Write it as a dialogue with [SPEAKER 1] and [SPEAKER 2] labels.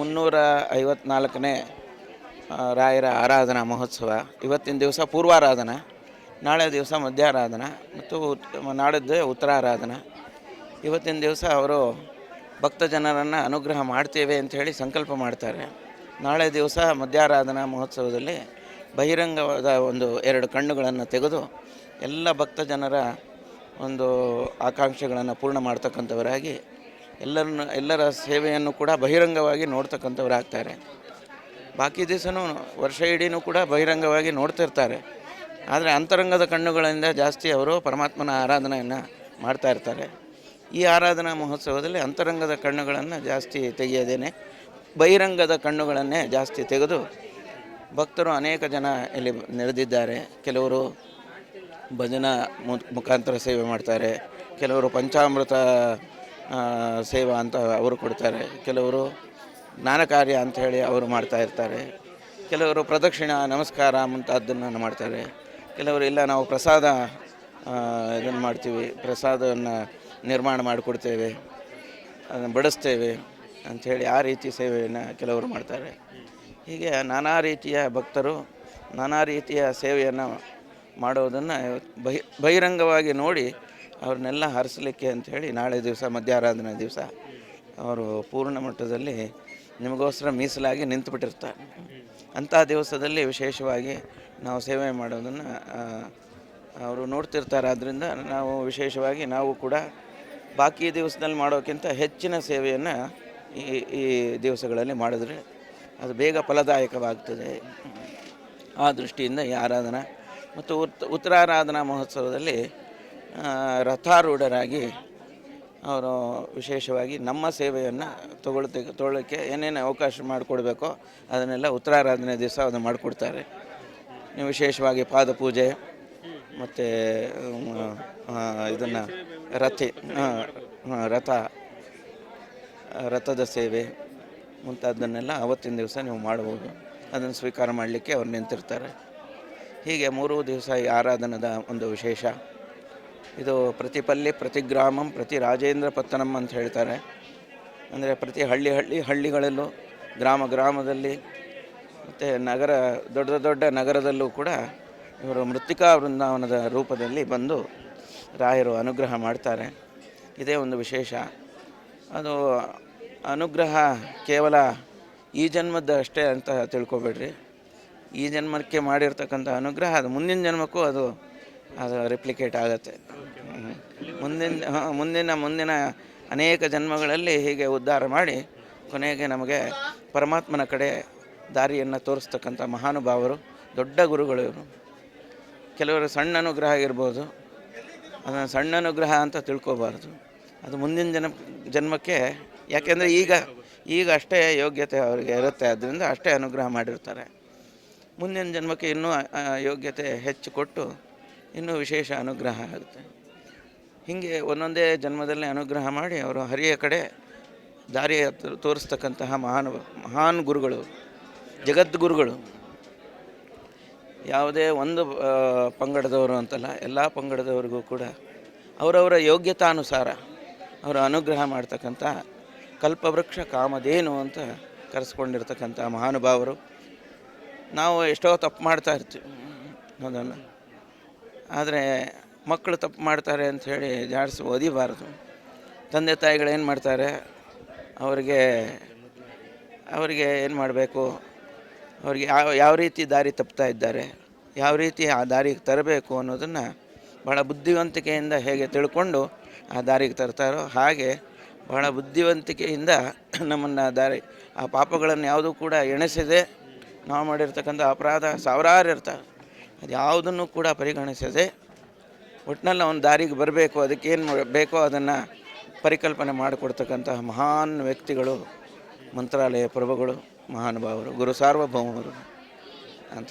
[SPEAKER 1] ಮುನ್ನೂರ ಐವತ್ನಾಲ್ಕನೇ ರಾಯರ ಆರಾಧನಾ ಮಹೋತ್ಸವ. ಇವತ್ತಿನ ದಿವಸ ಪೂರ್ವಾರಾಧನಾ, ನಾಳೆ ದಿವಸ ಮಧ್ಯಾರಾಧನಾ ಮತ್ತು ನಾಡಿದ್ದು ಉತ್ತರಾರಾಧನಾ. ಇವತ್ತಿನ ದಿವಸ ಅವರು ಭಕ್ತ ಜನರನ್ನು ಅನುಗ್ರಹ ಮಾಡ್ತೇವೆ ಅಂತ ಹೇಳಿ ಸಂಕಲ್ಪ ಮಾಡ್ತಾರೆ. ನಾಳೆ ದಿವಸ ಮಧ್ಯಾರಾಧನಾ ಮಹೋತ್ಸವದಲ್ಲಿ ಬಹಿರಂಗವಾದ ಒಂದು ಎರಡು ಕಣ್ಣುಗಳನ್ನು ತೆಗೆದು ಎಲ್ಲ ಭಕ್ತ ಜನರ ಒಂದು ಆಕಾಂಕ್ಷೆಗಳನ್ನು ಪೂರ್ಣ ಮಾಡ್ತಕ್ಕಂಥವರಾಗಿ ಎಲ್ಲರನ್ನು ಎಲ್ಲರ ಸೇವೆಯನ್ನು ಕೂಡ ಬಹಿರಂಗವಾಗಿ ನೋಡ್ತಕ್ಕಂಥವರಾಗ್ತಾರೆ. ಬಾಕಿ ದಿವಸನೂ ವರ್ಷ ಇಡೀನೂ ಕೂಡ ಬಹಿರಂಗವಾಗಿ ನೋಡ್ತಿರ್ತಾರೆ ಆದರೆ ಅಂತರಂಗದ ಕಣ್ಣುಗಳಿಂದ ಜಾಸ್ತಿ ಅವರು ಪರಮಾತ್ಮನ ಆರಾಧನೆಯನ್ನು ಮಾಡ್ತಾ ಇರ್ತಾರೆ. ಈ ಆರಾಧನಾ ಮಹೋತ್ಸವದಲ್ಲಿ ಅಂತರಂಗದ ಕಣ್ಣುಗಳನ್ನು ಜಾಸ್ತಿ ತೆಗೆಯದೇನೆ, ಬಹಿರಂಗದ ಕಣ್ಣುಗಳನ್ನೇ ಜಾಸ್ತಿ ತೆಗೆದು ಭಕ್ತರು ಅನೇಕ ಜನ ಇಲ್ಲಿ ನೆರೆದಿದ್ದಾರೆ. ಕೆಲವರು ಭಜನಾ ಮುಖಾಂತರ ಸೇವೆ ಮಾಡ್ತಾರೆ. ಕೆಲವರು ಪಂಚಾಮೃತ ಸೇವಾ ಅಂತ ಅವರು ಕೊಡ್ತಾರೆ. ಕೆಲವರು ಜ್ಞಾನ ಕಾರ್ಯ ಅಂತ ಹೇಳಿ ಅವರು ಮಾಡ್ತಾ ಇರ್ತಾರೆ. ಕೆಲವರು ಪ್ರದಕ್ಷಿಣ, ನಮಸ್ಕಾರ ಮುಂತಾದ್ದನ್ನು ಮಾಡ್ತಾರೆ. ಕೆಲವರು ಇಲ್ಲ ನಾವು ಪ್ರಸಾದ ಇದನ್ನು ಮಾಡ್ತೀವಿ. ಪ್ರಸಾದವನ್ನು ನಿರ್ಮಾಣ ಮಾಡಿಕೊಡ್ತೇವೆ. ಅದನ್ನು ಬಡಿಸ್ತೇವೆ ಅಂಥೇಳಿ ಆ ರೀತಿ ಸೇವೆಯನ್ನು ಕೆಲವರು ಮಾಡ್ತಾರೆ. ಹೀಗೆ ನಾನಾ ರೀತಿಯ ಭಕ್ತರು ನಾನಾ ರೀತಿಯ ಸೇವೆಯನ್ನು ಮಾಡೋದನ್ನು ಬಹಿ, ಬಹಿರಂಗವಾಗಿ ನೋಡಿ ಅವ್ರನ್ನೆಲ್ಲ ಹರಿಸಲಿಕ್ಕೆ ಅಂಥೇಳಿ ನಾಳೆ ದಿವಸ ಮಧ್ಯಾರಾಧನೆ ದಿವಸ ಅವರು ಪೂರ್ಣ ಮಟ್ಟದಲ್ಲಿ ನಿಮಗೋಸ್ಕರ ಮೀಸಲಾಗಿ ನಿಂತುಬಿಟ್ಟಿರ್ತಾರೆ. ಅಂಥ ದಿವಸದಲ್ಲಿ ವಿಶೇಷವಾಗಿ ನಾವು ಸೇವೆ ಮಾಡೋದನ್ನು ಅವರು ನೋಡ್ತಿರ್ತಾರೆ. ಆದ್ದರಿಂದ ನಾವು ವಿಶೇಷವಾಗಿ ನಾವು ಕೂಡ ಬಾಕಿ ದಿವಸದಲ್ಲಿ ಮಾಡೋಕ್ಕಿಂತ ಹೆಚ್ಚಿನ ಸೇವೆಯನ್ನು ಈ ಈ ದಿವಸಗಳಲ್ಲಿ ಮಾಡಿದ್ರೆ ಅದು ಬೇಗ ಫಲದಾಯಕವಾಗ್ತದೆ. ಆ ದೃಷ್ಟಿಯಿಂದ ಈ ಆರಾಧನಾ ಮತ್ತು ಉತ್, ಉತ್ತರಾರಾಧನಾ ಮಹೋತ್ಸವದಲ್ಲಿ ರಥಾರೂಢರಾಗಿ ಅವರು ವಿಶೇಷವಾಗಿ ನಮ್ಮ ಸೇವೆಯನ್ನು ತಗೊಳ್ತೆ, ತೊಗೊಳ್ಳೋಕ್ಕೆ ಏನೇನು ಅವಕಾಶ ಮಾಡಿಕೊಡ್ಬೇಕೋ ಅದನ್ನೆಲ್ಲ ಉತ್ತರಾರಾಧನೆ ದಿವಸ ಅದನ್ನು ಮಾಡಿಕೊಡ್ತಾರೆ. ವಿಶೇಷವಾಗಿ ವಿಶೇಷವಾಗಿ ಪಾದಪೂಜೆ, ಮತ್ತು ಇದನ್ನು ರಥಿ ರಥ, ರಥದ ಸೇವೆ ಮುಂತಾದನ್ನೆಲ್ಲ ಅವತ್ತಿನ ದಿವಸ ನೀವು ಮಾಡ್ಬೋದು. ಅದನ್ನು ಸ್ವೀಕಾರ ಮಾಡಲಿಕ್ಕೆ ಅವ್ರು ನಿಂತಿರ್ತಾರೆ. ಹೀಗೆ ಮೂರು ದಿವಸ ಈ ಆರಾಧನದ ಒಂದು ವಿಶೇಷ. ಇದು ಪ್ರತಿ ಪಲ್ಲಿ, ಪ್ರತಿ ಗ್ರಾಮಂ, ಪ್ರತಿ ರಾಜೇಂದ್ರ ಪತ್ತನಂ ಅಂತ ಹೇಳ್ತಾರೆ. ಅಂದರೆ ಪ್ರತಿ ಹಳ್ಳಿ ಹಳ್ಳಿ ಹಳ್ಳಿಗಳಲ್ಲೂ, ಗ್ರಾಮ ಗ್ರಾಮದಲ್ಲಿ, ಮತ್ತು ನಗರ, ದೊಡ್ಡ ದೊಡ್ಡ ನಗರದಲ್ಲೂ ಕೂಡ ಇವರು ಮೃತ್ತಿಕಾ ವೃಂದಾವನದ ರೂಪದಲ್ಲಿ ಬಂದು ರಾಯರು ಅನುಗ್ರಹ ಮಾಡ್ತಾರೆ. ಇದೇ ಒಂದು ವಿಶೇಷ. ಅದು ಅನುಗ್ರಹ ಕೇವಲ ಈ ಜನ್ಮದ ಅಷ್ಟೇ ಅಂತ ತಿಳ್ಕೊಬೇಡ್ರಿ. ಈ ಜನ್ಮಕ್ಕೆ ಮಾಡಿರ್ತಕ್ಕಂಥ ಅನುಗ್ರಹ ಅದು ಮುಂದಿನ ಜನ್ಮಕ್ಕೂ ಅದು ಅದು ರೆಪ್ಲಿಕೇಟ್ ಆಗುತ್ತೆ. ಮುಂದಿನ ಮುಂದಿನ ಮುಂದಿನ ಅನೇಕ ಜನ್ಮಗಳಲ್ಲಿ ಹೀಗೆ ಉದ್ಧಾರ ಮಾಡಿ ಕೊನೆಗೆ ನಮಗೆ ಪರಮಾತ್ಮನ ಕಡೆ ದಾರಿಯನ್ನು ತೋರಿಸ್ತಕ್ಕಂಥ ಮಹಾನುಭಾವರು, ದೊಡ್ಡ ಗುರುಗಳು ಇವರು. ಕೆಲವರು ಸಣ್ಣ ಅನುಗ್ರಹ ಇರ್ಬೋದು ಅದನ್ನು ಸಣ್ಣ ಅನುಗ್ರಹ ಅಂತ ತಿಳ್ಕೋಬಾರ್ದು. ಅದು ಮುಂದಿನ ಜನ ಜನ್ಮಕ್ಕೆ, ಯಾಕೆಂದರೆ ಈಗ ಈಗ ಅಷ್ಟೇ ಯೋಗ್ಯತೆ ಅವರಿಗೆ ಇರುತ್ತೆ ಅದರಿಂದ ಅಷ್ಟೇ ಅನುಗ್ರಹ ಮಾಡಿರ್ತಾರೆ. ಮುಂದಿನ ಜನ್ಮಕ್ಕೆ ಇನ್ನೂ ಯೋಗ್ಯತೆ ಹೆಚ್ಚು ಕೊಟ್ಟು ಇನ್ನೂ ವಿಶೇಷ ಅನುಗ್ರಹ ಆಗುತ್ತೆ. ಹೀಗೆ ಒಂದೊಂದೇ ಜನ್ಮದಲ್ಲಿ ಅನುಗ್ರಹ ಮಾಡಿ ಅವರು ಹರಿಯ ಕಡೆ ದಾರಿ ತೋರಿಸ್ತಕ್ಕಂತಹ ಮಹಾನ್ ಮಹಾನ್ ಗುರುಗಳು, ಜಗದ್ಗುರುಗಳು. ಯಾವುದೇ ಒಂದು ಪಂಗಡದವರು ಅಂತಲ್ಲ, ಎಲ್ಲ ಪಂಗಡದವರಿಗೂ ಕೂಡ ಅವರವರ ಯೋಗ್ಯತಾನುಸಾರ ಅವರ ಅನುಗ್ರಹ ಮಾಡ್ತಕ್ಕಂಥ ಕಲ್ಪವೃಕ್ಷ ಕಾಮಧೇನು ಅಂತ ಕರೆಸ್ಕೊಂಡಿರ್ತಕ್ಕಂಥ ಮಹಾನುಭಾವರು. ನಾವು ಎಷ್ಟೋ ತಪ್ಪು ಮಾಡ್ತಾ ಇರ್ತೀವಿ. ಅದನ್ನು, ಆದರೆ ಮಕ್ಕಳು ತಪ್ಪು ಮಾಡ್ತಾರೆ ಅಂಥೇಳಿ ಜಾಡಿಸಿ ಓದಿಬಾರ್ದು. ತಂದೆ ತಾಯಿಗಳು ಏನು ಮಾಡ್ತಾರೆ? ಅವರಿಗೆ ಅವರಿಗೆ ಏನು ಮಾಡಬೇಕು? ಅವ್ರಿಗೆ ಯಾವ ಯಾವ ರೀತಿ ದಾರಿ ತಪ್ತಾ ಇದ್ದಾರೆ? ಯಾವ ರೀತಿ ಆ ದಾರಿಗೆ ತರಬೇಕು ಅನ್ನೋದನ್ನು ಭಾಳ ಬುದ್ಧಿವಂತಿಕೆಯಿಂದ ಹೇಗೆ ತಿಳ್ಕೊಂಡು ಆ ದಾರಿಗೆ ತರ್ತಾರೋ ಹಾಗೆ ಬಹಳ ಬುದ್ಧಿವಂತಿಕೆಯಿಂದ ನಮ್ಮನ್ನು ದಾರಿ, ಆ ಪಾಪಗಳನ್ನು ಯಾವುದೂ ಕೂಡ ಎಣಿಸದೆ ನಾವು ಮಾಡಿರ್ತಕ್ಕಂಥ ಅಪರಾಧ ಸಾವಿರಾರು ಇರ್ತಾರೆ ಅದು ಯಾವುದನ್ನು ಕೂಡ ಪರಿಗಣಿಸದೆ ಒಟ್ಟಿನಲ್ಲಿ ಅವನ ದಾರಿಗೆ ಬರಬೇಕು ಅದಕ್ಕೇನು ಬೇಕೋ ಅದನ್ನು ಪರಿಕಲ್ಪನೆ ಮಾಡಿಕೊಡ್ತಕ್ಕಂತಹ ಮಹಾನ್ ವ್ಯಕ್ತಿಗಳು, ಮಂತ್ರಾಲಯ ಪ್ರಭುಗಳು, ಮಹಾನುಭಾವರು, ಗುರು ಸಾರ್ವಭೌಮರು ಅಂತ.